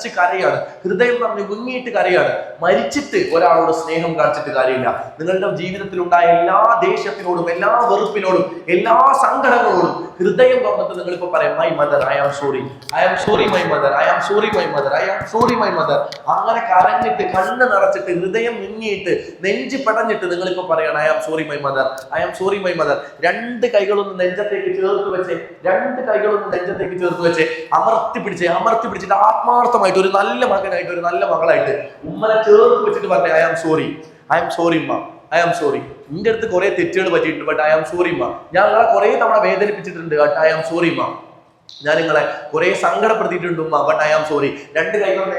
പിടച്ച് കരയാണ്. ഹൃദയം പറഞ്ഞ് വിങ്ങിയിട്ട് കരയാണ്. മരിച്ചിട്ട് ഒരാളോട് സ്നേഹം കാണിച്ചിട്ട് കാര്യമില്ല. നിങ്ങളുടെ ജീവിതത്തിൽ ഉണ്ടായ എല്ലാ ദേഷ്യത്തിനോടും എല്ലാ വെറുപ്പിനോടും എല്ലാ സങ്കടങ്ങളോടും ഹൃദയം തുറന്നിട്ട് നിങ്ങൾ ഇപ്പൊ പറയാം my mother I am sorry I am sorry my mother I am sorry my mother I am sorry my mother അങ്ങനെ കരഞ്ഞിട്ട് കണ്ണ് നിറച്ചിട്ട് ഹൃദയം മുങ്ങിയിട്ട് നെഞ്ച് പടഞ്ഞിട്ട് നിങ്ങൾ ഇപ്പൊ പറയണം I am sorry my mother I am sorry my mother രണ്ട് കൈകളൊന്ന് നെഞ്ചത്തേക്ക് ചേർത്ത് വെച്ച് രണ്ട് കൈകളൊന്ന് നെഞ്ചത്തേക്ക് ചേർത്ത് വെച്ച് അമർത്തി പിടിച്ച് അമർത്തി പിടിച്ചിട്ട് ആത്മാർത്ഥമായിട്ട് ഒരു നല്ല മകനായിട്ട് ഒരു നല്ല മകളായിട്ട് ഉമ്മനെ ചേർത്ത് വെച്ചിട്ട് പറഞ്ഞു I am sorry I am sorry ഉമ്മ. ഐ ആം സോറി നിന്റെ അടുത്ത് കുറെ തെറ്റുകൾ പറ്റിയിട്ടുണ്ട് ബട്ട് ഐ ആം സോറി ഉമ്മ. ഞാൻ നിങ്ങളെ കുറെ തവണ വേദനിപ്പിച്ചിട്ടുണ്ട് ബട്ട് ഐ ആം സോറി ഉമ്മ. ഞാൻ നിങ്ങളെ കുറെ സങ്കടപ്പെടുത്തിയിട്ടുണ്ട് ഉമ്മ ബട്ട് ഐ ആം സോറി രണ്ട് കൈകളുടെ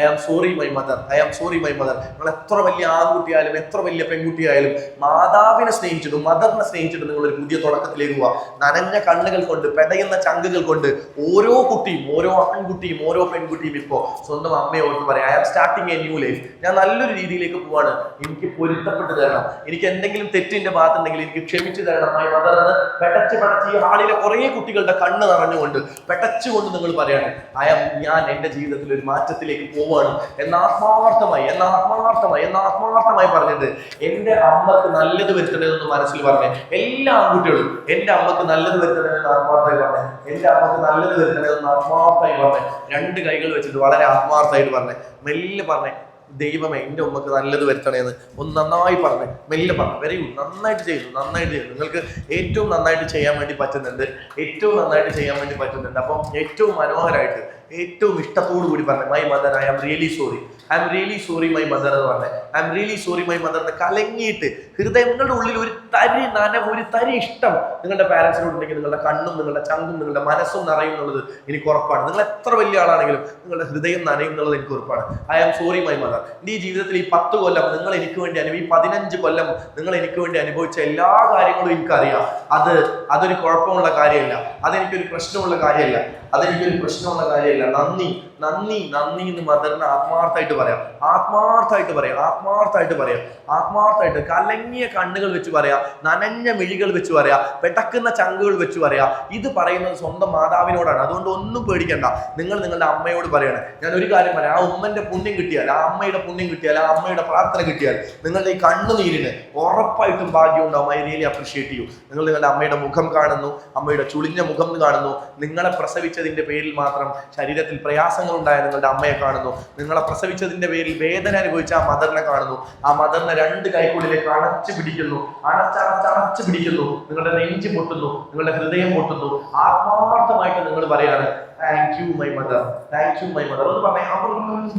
I am sorry my mother I am sorry my mother നിങ്ങൾ എത്ര വലിയ ആൺകുട്ടിയായാലും എത്ര വലിയ പെൺകുട്ടിയായാലും മാതാവിനെ സ്നേഹിച്ചിട്ടും മദറിനെ സ്നേഹിച്ചിട്ടും ഒരു പുതിയ തുടക്കത്തിലേക്ക് പോവാ. നനഞ്ഞ കണ്ണുകൾ കൊണ്ട് പെടയുന്ന ചങ്കുകൾ കൊണ്ട് ഓരോ കുട്ടിയും ഓരോ ആൺകുട്ടിയും ഓരോ പെൺകുട്ടിയും ഇപ്പോൾ സ്വന്തം അമ്മയോട് പറയാം I am starting a new life ഞാൻ നല്ലൊരു രീതിയിലേക്ക് പോവാണ്. എനിക്ക് പൊരുത്തപ്പെട്ട് തരണം. എനിക്ക് എന്തെങ്കിലും തെറ്റിന്റെ ഭാഗത്തുണ്ടെങ്കിൽ എനിക്ക് ക്ഷമിച്ചു തരണം മൈ മദർ എന്ന് പെടച്ച് പെടച്ച് ഈ ഹാളിലെ കുറേ കുട്ടികളുടെ കണ്ണ് നിറഞ്ഞുകൊണ്ട് പെടച്ചുകൊണ്ട് നിങ്ങൾ പറയാണ് ഐ ആം ഞാൻ എന്റെ ജീവിതത്തിൽ ഒരു മാറ്റത്തിലേക്ക് പോവാണ്. എന്ന ആത്മാർത്ഥമായി എന്ന ആത്മാർത്ഥമായി എന്ന ആത്മാർത്ഥമായി പറഞ്ഞിട്ട് എന്റെ അമ്മയ്ക്ക് നല്ലത് വരുത്തണമെന്ന് മനസ്സിൽ പറഞ്ഞേ. എല്ലാ ആൺകുട്ടികളും എന്റെ അമ്മയ്ക്ക് നല്ലത് വരുത്തണമെന്ന് ആത്മാർത്ഥമായി പറഞ്ഞേ. എന്റെ അമ്മയ്ക്ക് നല്ലത് വരുത്തണമെന്ന് ആത്മാർത്ഥമായി പറഞ്ഞേ. രണ്ട് കൈകൾ വെച്ചിട്ട് വളരെ ആത്മാർത്ഥമായിട്ട് പറഞ്ഞേ. മെല്ലെ പറഞ്ഞേ ദൈവമേ എന്റെ ഉമ്മക്ക് നല്ലത് വരുത്തണേന്ന് ഒന്ന് നന്നായി പറഞ്ഞു. മെല്ലെ പറഞ്ഞു വരൂ നന്നായിട്ട് ചെയ്തു നന്നായിട്ട് ചെയ്തു. നിങ്ങൾക്ക് ഏറ്റവും നന്നായിട്ട് ചെയ്യാൻ വേണ്ടി പറ്റുന്നുണ്ട്. ഏറ്റവും നന്നായിട്ട് ചെയ്യാൻ വേണ്ടി പറ്റുന്നുണ്ട്. അപ്പം ഏറ്റവും മനോഹരമായിട്ട് ഏറ്റവും ഇഷ്ടത്തോടു കൂടി പറഞ്ഞു my mother I am really sorry I am really sorry my mother എന്ന് പറഞ്ഞത് I am really sorry my mother എന്ന് കലങ്ങിയിട്ട് ഹൃദയങ്ങളുടെ ഉള്ളിൽ ഒരു തരി നനവ് ഒരു തരി ഇഷ്ടം നിങ്ങളുടെ പാരൻസിനോടുണ്ടെങ്കിൽ നിങ്ങളുടെ കണ്ണും നിങ്ങളുടെ ചങ്കും നിങ്ങളുടെ മനസ്സും നിറയും എന്നുള്ളത് എനിക്ക് ഉറപ്പാണ്. നിങ്ങൾ എത്ര വലിയ ആളാണെങ്കിലും നിങ്ങളുടെ ഹൃദയം നനയും എന്നുള്ളത് എനിക്ക് ഉറപ്പാണ്. I am sorry my mother എന്റെ ഈ ജീവിതത്തിൽ ഈ പത്ത് കൊല്ലം നിങ്ങൾ എനിക്ക് വേണ്ടി അനുഭവി ഈ പതിനഞ്ച് കൊല്ലം നിങ്ങൾ എനിക്ക് വേണ്ടി അനുഭവിച്ച എല്ലാ കാര്യങ്ങളും എനിക്കറിയാം. അത് അതൊരു കുഴപ്പമുള്ള കാര്യമല്ല. അതെനിക്കൊരു പ്രശ്നമുള്ള കാര്യമല്ല. അതെനിക്കൊരു പ്രശ്നമുള്ള കാര്യമല്ല. നന്ദി നന്ദി നന്ദി എന്ന് മദറിന് ആത്മാർത്ഥമായിട്ട് പറയാം. ആത്മാർത്ഥമായിട്ട് പറയാം ആത്മാർത്ഥമായിട്ട് പറയാം. ആത്മാർത്ഥമായിട്ട് കലങ്ങിയ കണ്ണുകൾ വെച്ച് പറയാം നനഞ്ഞ മിഴികൾ വെച്ച് പറയാം പെടക്കുന്ന ചങ്കുകൾ വെച്ച് പറയാം. ഇത് പറയുന്നത് സ്വന്തം മാതാവിനോടാണ്. അതുകൊണ്ട് ഒന്നും പേടിക്കണ്ട. നിങ്ങൾ നിങ്ങളുടെ അമ്മയോട് പറയണം. ഞാൻ ഒരു കാര്യം പറയാം. ആ ഉമ്മന്റെ പുണ്യം കിട്ടിയാൽ ആ അമ്മയുടെ പുണ്യം കിട്ടിയാൽ ആ അമ്മയുടെ പ്രാർത്ഥന കിട്ടിയാൽ നിങ്ങളുടെ ഈ കണ്ണുനീരിന് ഉറപ്പായിട്ടും ഭാഗ്യം ഉണ്ടാവും ഐ റിയലി അപ്രീഷിയേറ്റ് ചെയ്യൂ. നിങ്ങൾ നിങ്ങളുടെ അമ്മയുടെ മുഖം കാണുന്നു അമ്മയുടെ ചുളിഞ്ഞ മുഖം കാണുന്നു. നിങ്ങളെ പ്രസവിച്ചതിന്റെ പേരിൽ മാത്രം ശരീരത്തിൽ പ്രയാസങ്ങൾ ഉണ്ടായ നിങ്ങളുടെ അമ്മയെ കാണുന്നു. നിങ്ങളെ പ്രസവിച്ചതിന്റെ പേരിൽ വേദന അനുഭവിച്ച ആ മദറിനെ കാണുന്നു. ആ മദറിനെ രണ്ട് കൈക്കുള്ളിലേക്ക് അണച്ചു പിടിക്കുന്നു. അണച്ചണച്ചണച്ചു പിടിക്കുന്നു. നിങ്ങളുടെ നെഞ്ച് പൊട്ടുന്നു. നിങ്ങളുടെ ഹൃദയം പൊട്ടുന്നു. ആത്മാർത്ഥമായിട്ട് നിങ്ങൾ പറയാണ് thank you my mother thank you my mother എന്ന് പറഞ്ഞേ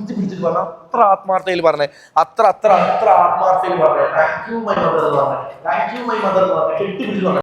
പിടിച്ചിട്ട് പറഞ്ഞു അത്ര ആത്മാർത്ഥയിൽ പറഞ്ഞേ അത്ര അത്ര അത്ര ആത്മാർത്ഥയിൽ പറഞ്ഞേ താങ്ക് യു മൈ മദർ എന്ന് പറഞ്ഞു താങ്ക് യു മൈ മദർ എന്ന് പറഞ്ഞേ കെട്ടിപ്പിടിച്ച് പറഞ്ഞേ.